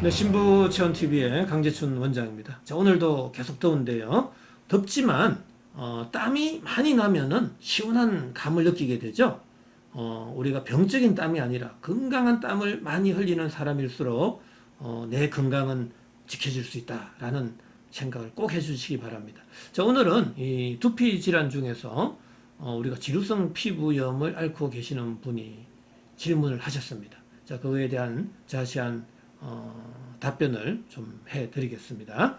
네, 신부 체험 TV의 강재춘 원장입니다. 자, 오늘도 계속 더운데요. 덥지만 어, 땀이 많이 나면은 시원한 감을 느끼게 되죠. 어, 우리가 병적인 땀이 아니라 건강한 땀을 많이 흘리는 사람일수록 어, 내 건강은 지켜질 수 있다라는 생각을 꼭 해주시기 바랍니다. 자, 오늘은 이 두피 질환 중에서 어, 우리가 지루성 피부염을 앓고 계시는 분이 질문을 하셨습니다. 자, 그거에 대한 자세한 어, 답변을 좀 해드리겠습니다.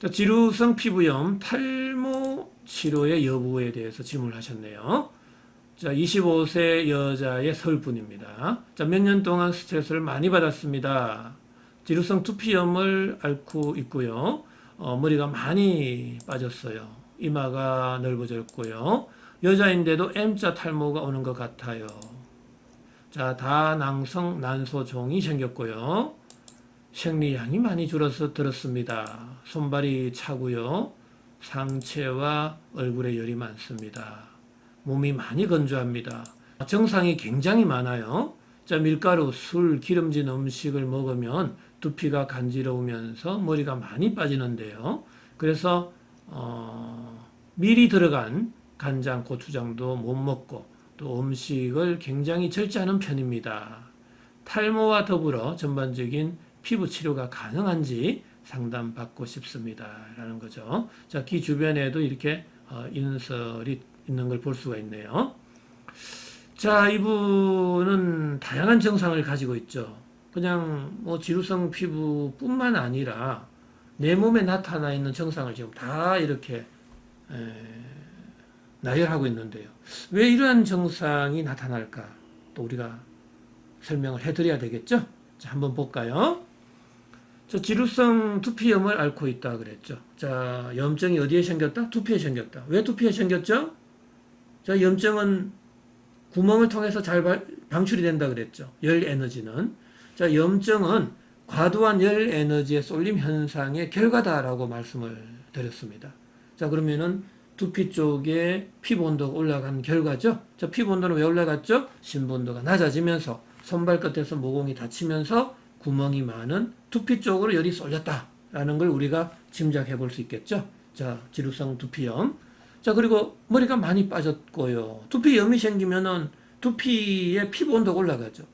자, 지루성 피부염 탈모 치료의 여부에 대해서 질문을 하셨네요. 자, 25세 여자의 설분입니다. 자, 몇 년 동안 스트레스를 많이 받았습니다. 지루성 두피염을 앓고 있고요. 어, 머리가 많이 빠졌어요. 이마가 넓어졌고요. 여자인데도 M자 탈모가 오는 것 같아요. 자, 다낭성 난소종이 생겼고요. 생리량이 많이 줄어서 들었습니다. 손발이 차고요. 상체와 얼굴에 열이 많습니다. 몸이 많이 건조합니다. 정상이 굉장히 많아요. 자, 밀가루, 술, 기름진 음식을 먹으면 두피가 간지러우면서 머리가 많이 빠지는데요. 그래서 어, 미리 들어간 간장, 고추장도 못 먹고 또 음식을 굉장히 절제하는 편입니다. 탈모와 더불어 전반적인 피부 치료가 가능한지 상담받고 싶습니다. 라는 거죠. 자, 귀 주변에도 이렇게 어, 인설이 있는 걸 볼 수가 있네요. 자, 이분은 다양한 증상을 가지고 있죠. 그냥 뭐 지루성 피부뿐만 아니라 내 몸에 나타나 있는 증상을 지금 다 이렇게 에, 나열하고 있는데요. 왜 이러한 증상이 나타날까? 또 우리가 설명을 해드려야 되겠죠? 자, 한번 볼까요? 저 지루성 두피염을 앓고 있다 그랬죠. 자, 염증이 어디에 생겼다? 두피에 생겼다. 왜 두피에 생겼죠? 자, 염증은 구멍을 통해서 잘 발- 방출이 된다 그랬죠. 열 에너지는. 자, 염증은 과도한 열 에너지의 쏠림 현상의 결과다라고 말씀을 드렸습니다. 자, 그러면은 두피 쪽에 피부 온도가 올라간 결과죠. 자, 피부 온도는 왜 올라갔죠? 온도가 낮아지면서 손발 끝에서 모공이 닫히면서 구멍이 많은 두피 쪽으로 열이 쏠렸다라는 걸 우리가 짐작해 볼 수 있겠죠. 자, 지루성 두피염. 자, 그리고 머리가 많이 빠졌고요. 두피염이 생기면은 두피의 피부 온도가 올라가죠.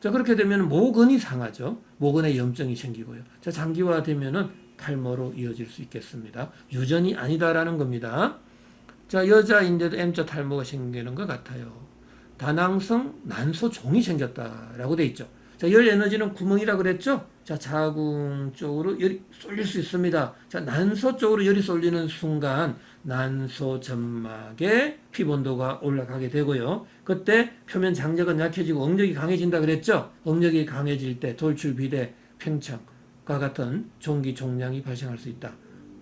자, 그렇게 되면 모근이 상하죠. 모근에 염증이 생기고요. 자, 장기화되면은 탈모로 이어질 수 있겠습니다. 유전이 아니다라는 겁니다. 자, 여자인데도 M자 탈모가 생기는 것 같아요. 다낭성 난소종이 생겼다라고 돼 있죠. 자, 열 에너지는 구멍이라 그랬죠? 자, 자궁 쪽으로 열이 쏠릴 수 있습니다. 자, 난소 쪽으로 열이 쏠리는 순간 난소 점막에 피부 온도가 올라가게 되고요. 그때 표면 장력은 약해지고 응력이 강해진다 그랬죠? 응력이 강해질 때 돌출 비대 팽창 과 같은 종기 종양이 발생할 수 있다.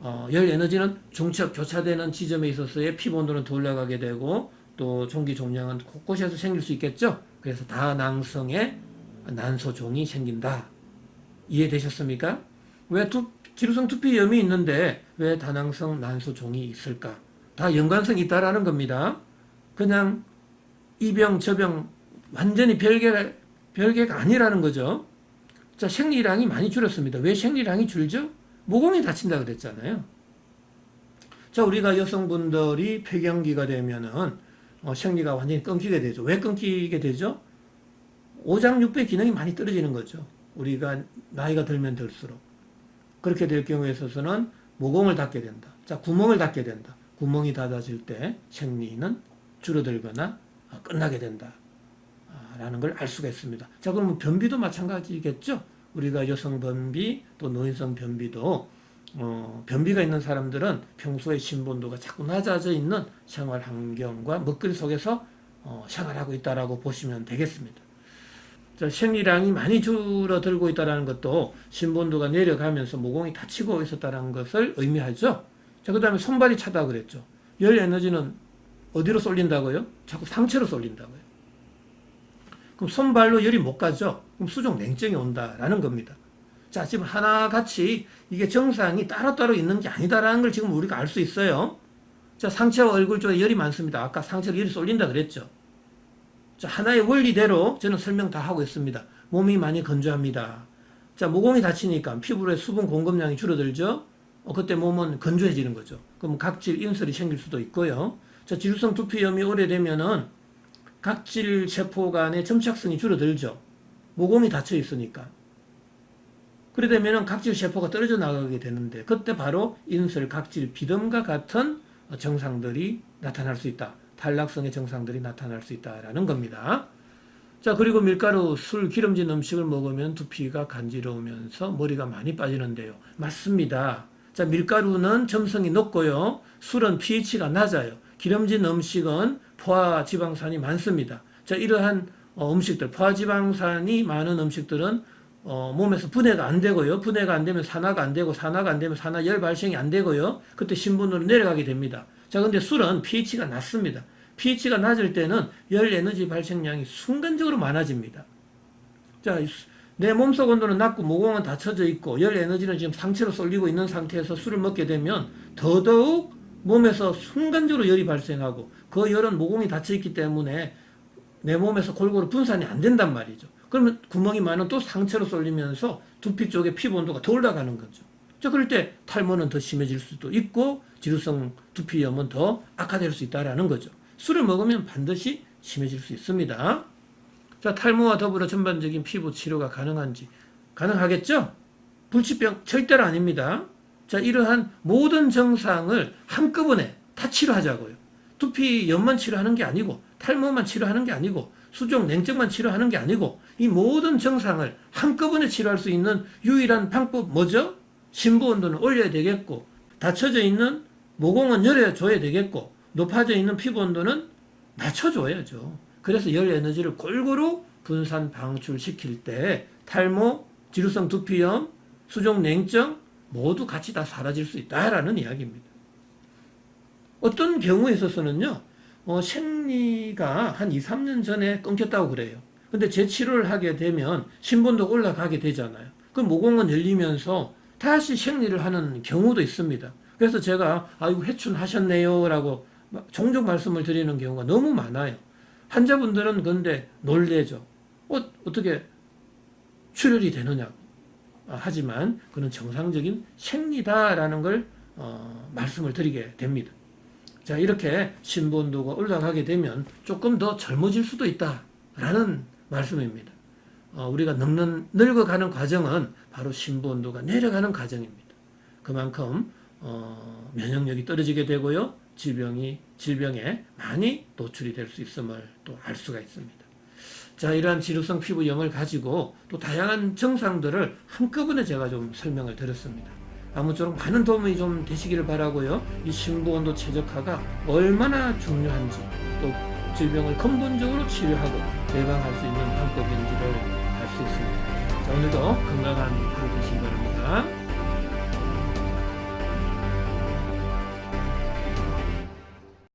어, 열 에너지는 중첩 교차되는 지점에 있어서의 더 올라가게 되고 또 종기 종양은 곳곳에서 생길 수 있겠죠. 그래서 다낭성의 난소종이 생긴다. 이해되셨습니까? 왜 두, 지루성 두피염이 있는데 왜 다낭성 난소종이 있을까? 다 연관성이 있다라는 겁니다. 그냥 이병 저병 완전히 별개 별개가 아니라는 거죠. 자, 생리량이 많이 줄었습니다. 왜 생리량이 줄죠? 모공이 다친다 그랬잖아요. 자, 우리가 여성분들이 폐경기가 되면은 어, 생리가 완전히 끊기게 되죠. 왜 끊기게 되죠? 오장육부의 기능이 많이 떨어지는 거죠. 우리가 나이가 들면 들수록. 그렇게 될 경우에 있어서는 모공을 닫게 된다. 자, 구멍을 닫게 된다. 구멍이 닫아질 때 생리는 줄어들거나 어, 끝나게 된다. 아, 라는 걸 알 수가 있습니다. 자, 그러면 변비도 마찬가지겠죠? 우리가 여성 변비 또 노인성 변비도 어, 변비가 있는 사람들은 평소에 신본도가 자꾸 낮아져 있는 생활 환경과 먹거리 속에서 어, 생활하고 있다라고 보시면 되겠습니다. 자, 생리량이 많이 줄어들고 있다는 것도 신본도가 내려가면서 모공이 닫히고 있었다는 것을 의미하죠. 자, 그 다음에 손발이 차다 그랬죠. 열 에너지는 어디로 쏠린다고요? 자꾸 상체로 쏠린다고요. 그럼 손발로 열이 못 가죠? 그럼 수족 냉증이 온다라는 겁니다. 자, 지금 하나같이 이게 정상이 따로따로 있는 게 아니다라는 걸 지금 우리가 알 수 있어요. 자, 상체와 얼굴 쪽에 열이 많습니다. 아까 상체로 열이 쏠린다 그랬죠. 자, 하나의 원리대로 저는 설명 다 하고 있습니다. 몸이 많이 건조합니다. 자, 모공이 다치니까 피부의 수분 공급량이 줄어들죠. 어, 그때 몸은 건조해지는 거죠. 그럼 각질 인설이 생길 수도 있고요. 자, 지루성 두피염이 오래되면은 각질 세포 간의 점착성이 줄어들죠. 모공이 닫혀 있으니까. 그래 되면은 각질 세포가 떨어져 나가게 되는데 그때 바로 인설, 각질, 비듬과 같은 증상들이 나타날 수 있다. 탈락성의 증상들이 나타날 수 있다라는 겁니다. 자, 그리고 밀가루, 술, 기름진 음식을 먹으면 두피가 간지러우면서 머리가 많이 빠지는데요. 맞습니다. 자, 밀가루는 점성이 높고요. 술은 pH가 낮아요. 기름진 음식은 포화 지방산이 많습니다. 자, 이러한 어, 음식들, 포화 지방산이 많은 음식들은 어, 몸에서 분해가 안 되고요. 분해가 안 되면 산화가 안 되고 산화가 안 되면 산화열 발생이 안 되고요. 그때 신분으로 내려가게 됩니다. 자, 근데 술은 pH가 낮습니다. pH가 낮을 때는 열 에너지 발생량이 순간적으로 많아집니다. 자, 내 몸속 온도는 낮고 모공은 닫혀져 있고 열 에너지는 지금 상체로 쏠리고 있는 상태에서 술을 먹게 되면 더더욱 몸에서 순간적으로 열이 발생하고 그 열은 모공이 닫혀 있기 때문에 내 몸에서 골고루 분산이 안 된단 말이죠. 그러면 구멍이 많은 또 상체로 쏠리면서 두피 쪽에 피부 온도가 더 올라가는 거죠. 자, 그럴 때 탈모는 더 심해질 수도 있고 지루성 두피염은 더 악화될 수 있다라는 거죠. 술을 먹으면 반드시 심해질 수 있습니다. 자, 탈모와 더불어 전반적인 피부 치료가 가능한지 가능하겠죠? 불치병 절대로 아닙니다. 자, 이러한 모든 증상을 한꺼번에 다 치료하자고요. 두피 염만 치료하는 게 아니고 탈모만 치료하는 게 아니고 수종 냉증만 치료하는 게 아니고 이 모든 증상을 한꺼번에 치료할 수 있는 유일한 방법 뭐죠? 심부 온도는 올려야 되겠고 닫혀져 있는 모공은 열어줘야 되겠고 높아져 있는 피부 온도는 낮춰줘야죠. 그래서 열 에너지를 골고루 분산 방출시킬 때 탈모, 지루성 두피염, 수종 냉증 모두 같이 다 사라질 수 있다라는 이야기입니다. 어떤 경우에 있어서는요, 어, 생리가 한 2, 3년 전에 끊겼다고 그래요. 근데 재치료를 하게 되면 신분도 올라가게 되잖아요. 그 모공은 열리면서 다시 생리를 하는 경우도 있습니다. 그래서 제가 아이고 회춘하셨네요 라고 종종 말씀을 드리는 경우가 너무 많아요. 환자분들은 근데 놀래죠. 어, 어떻게 출혈이 되느냐고. 아, 하지만 그는 정상적인 생리다라는 걸 어, 말씀을 드리게 됩니다. 자, 이렇게 신부온도가 올라가게 되면 조금 더 젊어질 수도 있다라는 말씀입니다. 어, 우리가 늙는, 늙어가는 과정은 바로 신부온도가 내려가는 과정입니다. 그만큼 어, 면역력이 떨어지게 되고요. 질병이, 질병에 많이 노출이 될 수 있음을 또 알 수가 있습니다. 자, 이러한 지루성 피부염을 가지고 또 다양한 증상들을 한꺼번에 제가 좀 설명을 드렸습니다. 아무쪼록 많은 도움이 좀 되시기를 바라고요. 이 신부온도 최적화가 얼마나 중요한지 또 질병을 근본적으로 치료하고 예방할 수 있는 방법인지를 알 수 있습니다. 자, 오늘도 건강한 하루 되시기 바랍니다.